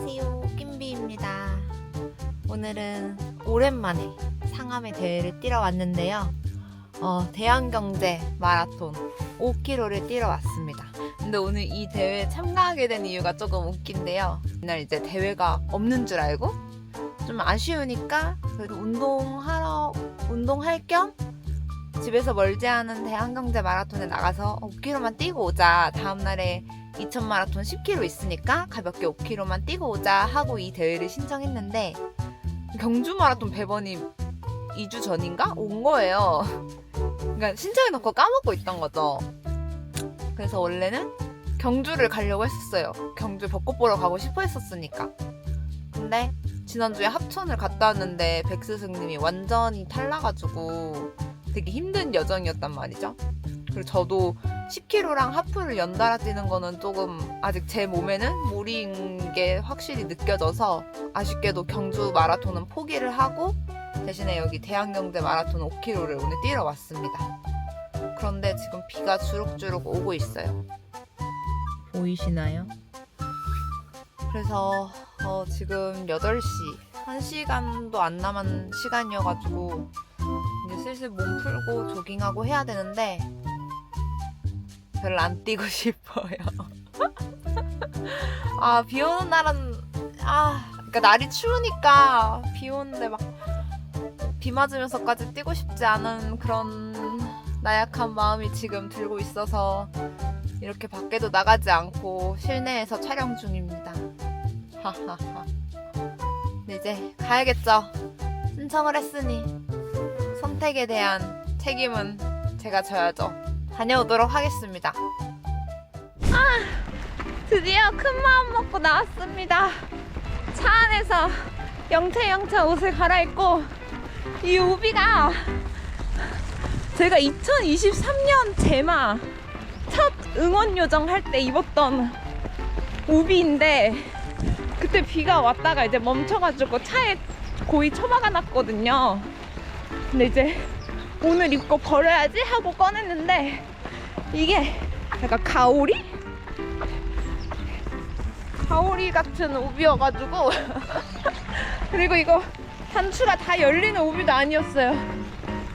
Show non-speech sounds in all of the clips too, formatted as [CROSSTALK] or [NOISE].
안녕하세요. 낌비입니다. 오늘은 오랜만에 상암의 대회를 뛰러 왔는데요. 어, 대한경제 마라톤 5km를 뛰러 왔습니다. 근데 오늘 이 대회에 참가하게 된 이유가 조금 웃긴데요. 이날 이제 대회가 없는 줄 알고 좀 아쉬우니까 그래도 운동하러 운동할 겸 집에서 멀지 않은 대한경제 마라톤에 나가서 5km만 뛰고 오자. 다음날에 2000 마라톤 10km 있으니까 가볍게 5km만 뛰고 오자 하고 이 대회를 신청했는데 경주 마라톤 배번이 2주 전인가 온 거예요. 그러니까 신청해 놓고 까먹고 있던 거죠. 그래서 원래는 경주를 가려고 했었어요. 경주 벚꽃 보러 가고 싶어 했었으니까. 근데 지난주에 합천을 갔다 왔는데 백스승님이 완전히 탈나가지고 되게 힘든 여정이었단 말이죠. 그리고 저도 10km랑 하프를 연달아 뛰는 거는 조금 아직 제 몸에는 무리인 게 확실히 느껴져서 아쉽게도 경주 마라톤은 포기를 하고 대신에 여기 대한경제 마라톤 5km를 오늘 뛰러 왔습니다. 그런데 지금 비가 주룩주룩 오고 있어요. 보이시나요? 그래서 어, 지금 8시, 1시간도 안 남은 시간이어가지고 이제 슬슬 몸 풀고 조깅하고 해야 되는데 별로 안 뛰고 [LAUGHS] 싶어요. [LAUGHS] 아, 비 오는 날은, 아, 그러니까 날이 추우니까 비 오는데 막 비 맞으면서까지 뛰고 싶지 않은 그런 나약한 마음이 지금 들고 있어서 이렇게 밖에도 나가지 않고 실내에서 촬영 중입니다. 하하하. 네, 이제 가야겠죠. 신청을 했으니 선택에 대한 책임은 제가 져야죠. 다녀오도록 하겠습니다. 아, 드디어 큰 마음 먹고 나왔습니다. 차 안에서 영채영채 옷을 갈아입고 이 우비가 제가 2023년 제마 첫 응원 요정 할 때 입었던 우비인데 그때 비가 왔다가 이제 멈춰가지고 차에 고이 처박아 놨거든요. 근데 이제 오늘 입고 버려야지 하고 꺼냈는데 이게 약간 가오리? 가오리 같은 우비여가지고 [LAUGHS] 그리고 이거 단추가 다 열리는 우비도 아니었어요.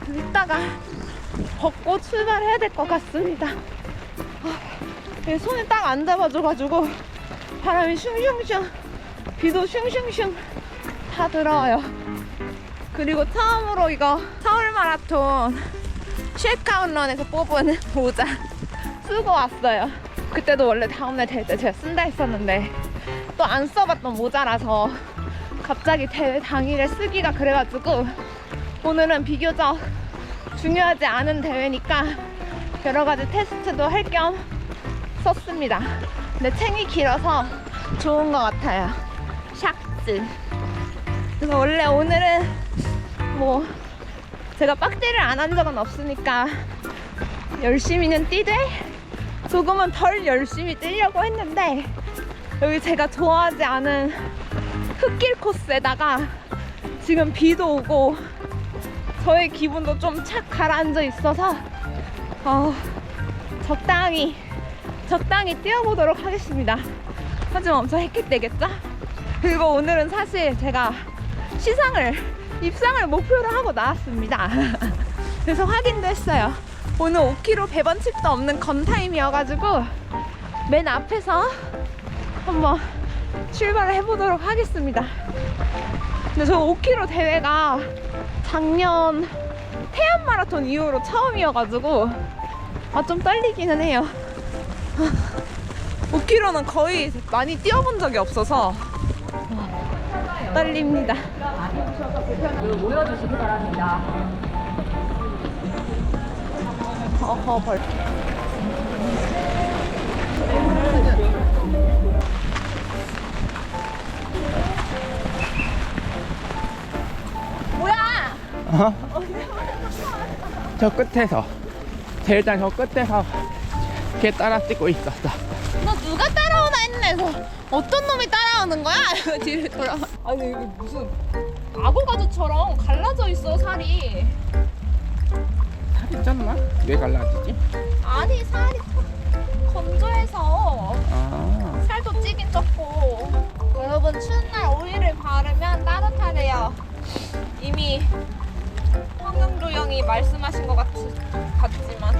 이따가 벗고 출발해야 될 것 같습니다. 아, 손에 딱 안 잡아줘가지고 바람이 슝슝슝 비도 슝슝슝 다 들어와요. 그리고 처음으로 이거 서울 마라톤 쉐카운런에서 뽑은 [LAUGHS] 모자 쓰고 왔어요. 그때도 원래 다음날 될때 제가 쓴다 했었는데 또 안 써봤던 모자라서 갑자기 대회 당일에 쓰기가 그래가지고 오늘은 비교적 중요하지 않은 대회니까 여러 가지 테스트도 할 겸 썼습니다. 근데 챙이 길어서 좋은 것 같아요. 샥스. 그래서 원래 오늘은 뭐 제가 빡대를 안 한 적은 없으니까 열심히는 뛰되 조금은 덜 열심히 뛰려고 했는데 여기 제가 좋아하지 않은 흙길 코스에다가 지금 비도 오고 저의 기분도 좀 착 가라앉아 있어서 어, 적당히 적당히 뛰어보도록 하겠습니다. 하지만 엄청 헥헥대겠죠? 그리고 오늘은 사실 제가 시상을 입상을 목표로 하고 나왔습니다. [LAUGHS] 그래서 확인도 했어요. 오늘 5km 배번 칩도 없는 건타임이어가지고 맨 앞에서 한번 출발을 해보도록 하겠습니다. 근데 저 5km 대회가 작년 태안 마라톤 이후로 처음이어가지고 아 좀 떨리기는 해요. [LAUGHS] 5km는 거의 많이 뛰어본 적이 없어서 어, 떨립니다. 모여주시기 바랍니다. 어허 벌. 뭐야? 저 끝에서 제일장 저 끝에서 걔 따라 뛰고 있었어 너 누가 따라오나 했네. 저 어떤 놈이 따라오는 거야? [LAUGHS] 뒤를 돌아. 아니 이게 무슨 아보가드처럼 갈라져 있어 살이. 살이 쪘나? 왜 갈라지지? 아니 살이 건조해서 아, 살도 찌긴 쪘고 여러분 추운 날 오일을 바르면 따뜻하대요 이미 황금조영이 말씀하신 것 같, 같지만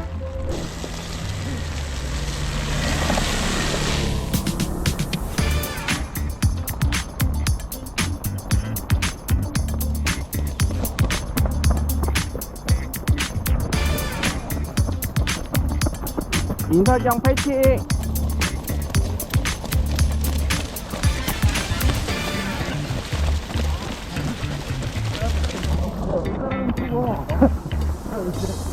민사정 파이팅! [LAUGHS]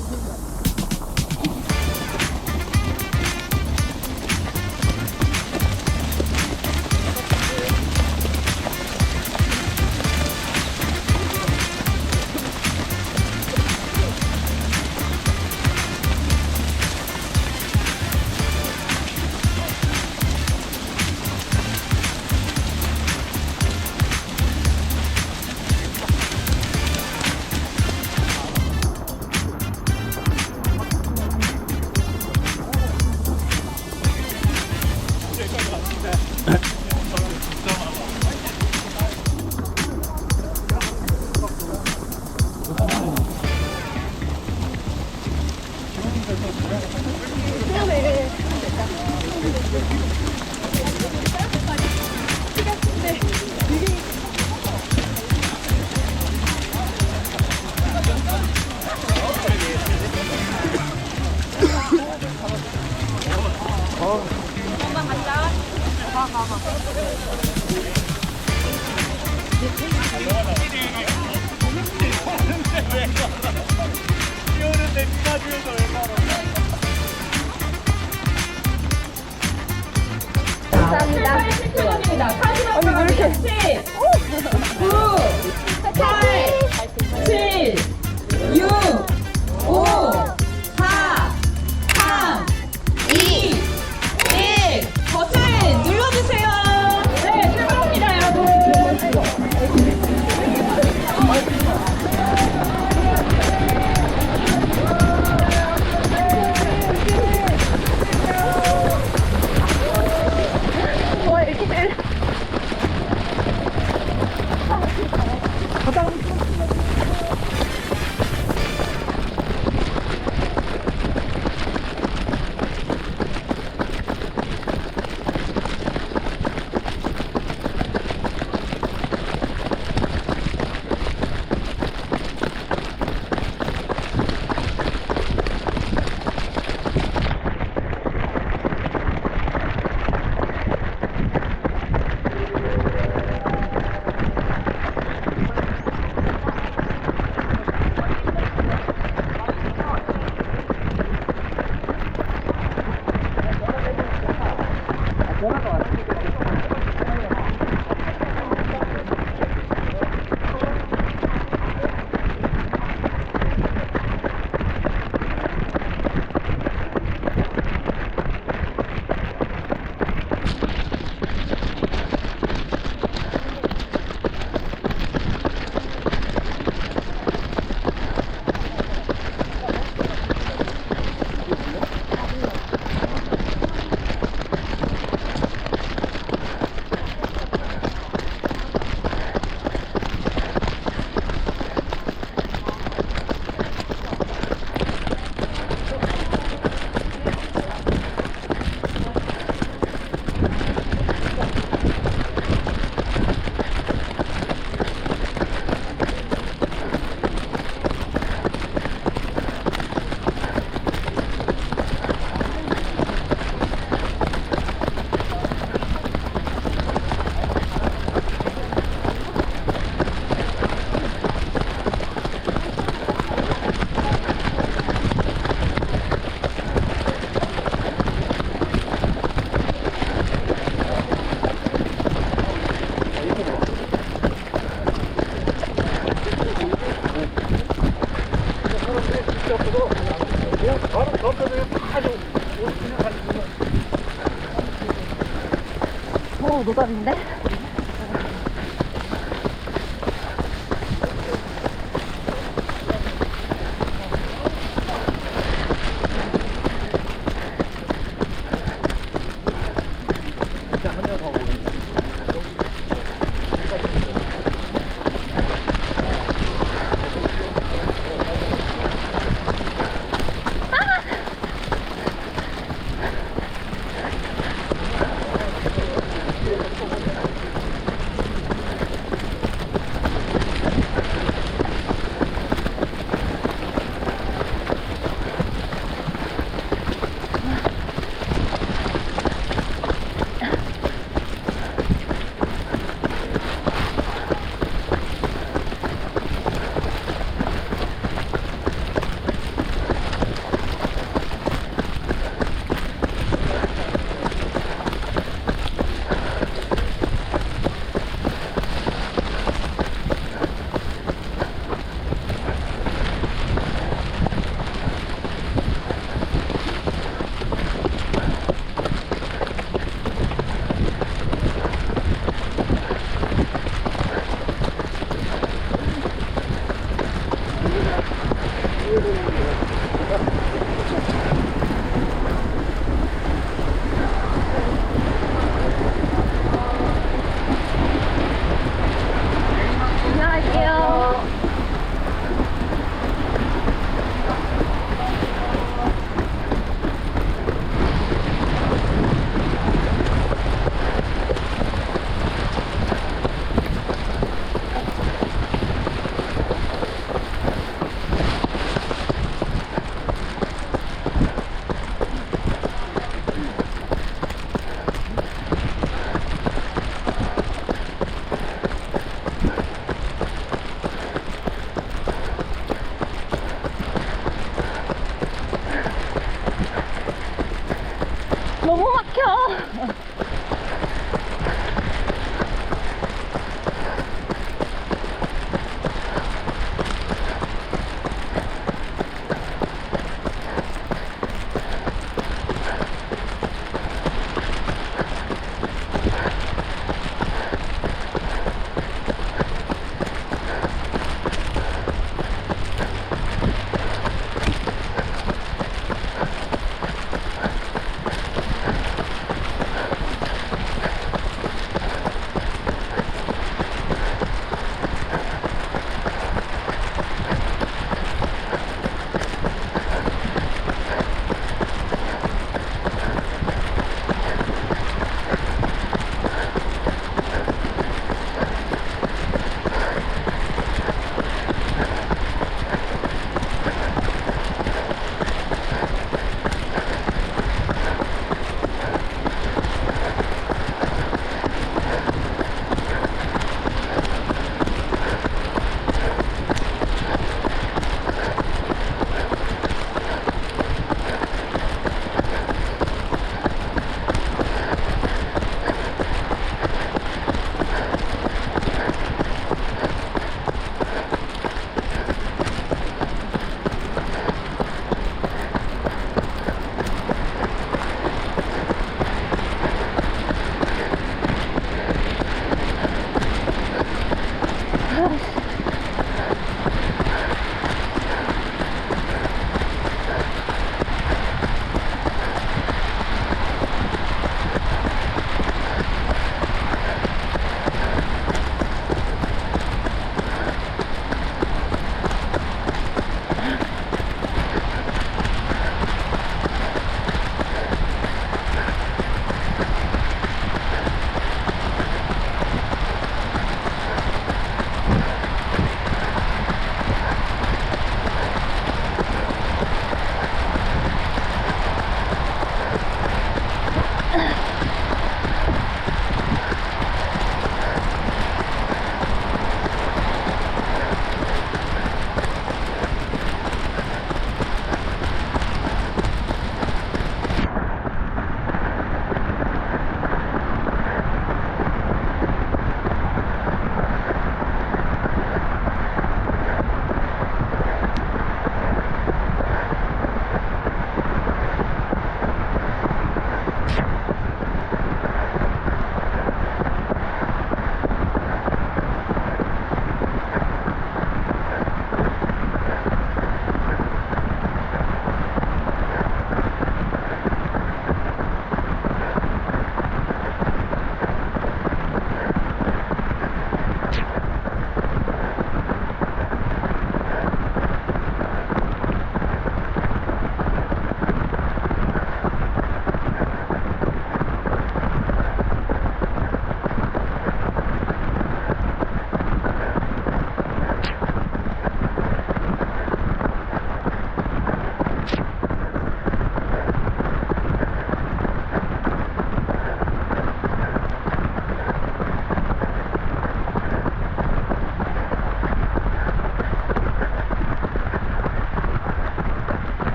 노답인데?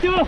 丢了。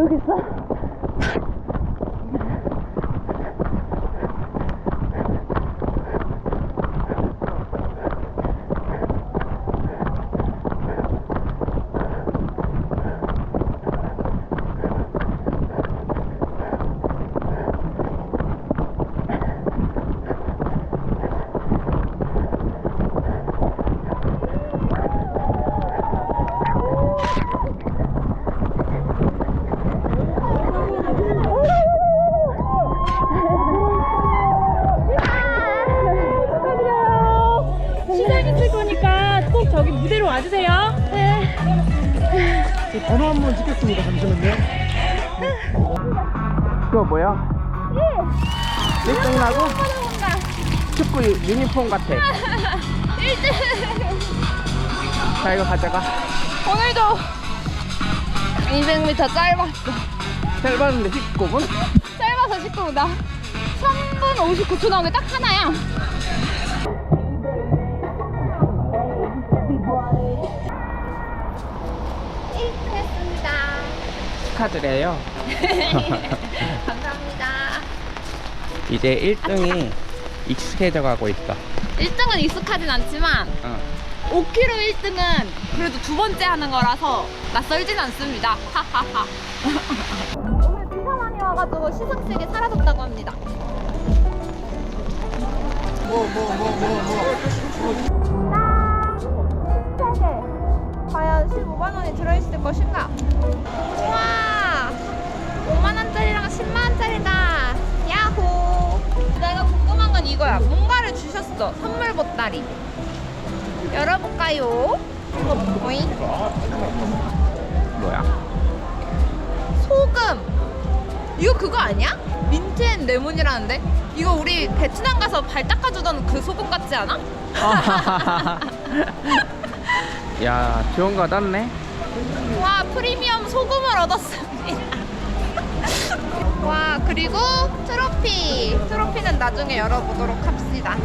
여기 있어. 무대로 와주세요. 네. 번호 한 번 찍겠습니다. 잠시만요. 그거 뭐야? 1등 나고? 축구 유- 유니폼 같아. 1등. 자, 이거 가져가. 오늘도 200m 짧았어. 짧았는데 19분? 짧아서 19분. 나 3분 59초 나온 게 딱 축하드려요. [LAUGHS] 감사합니다. 이제 1등이 익숙해져 가고 있어. 1등은 익숙하진 않지만 어. 5km 1등은 그래도 두 번째 하는 거라서 낯설진 않습니다. 하하하. [LAUGHS] 오늘 비가 많이 와가지고 시상식이 사라졌다고 합니다. 보따리. 열어볼까요? 뭐야? 소금. 이거 그거 아니야? 민트 앤 레몬이라는데? 이거 우리 베트남 가서 발 닦아주던 그 소금 같지 않아? [LAUGHS] 야, 좋은 거 얻었네. 와 프리미엄 소금을 얻었습니다. [LAUGHS] 와 그리고 트로피 트로피는 나중에 열어보도록 합시다.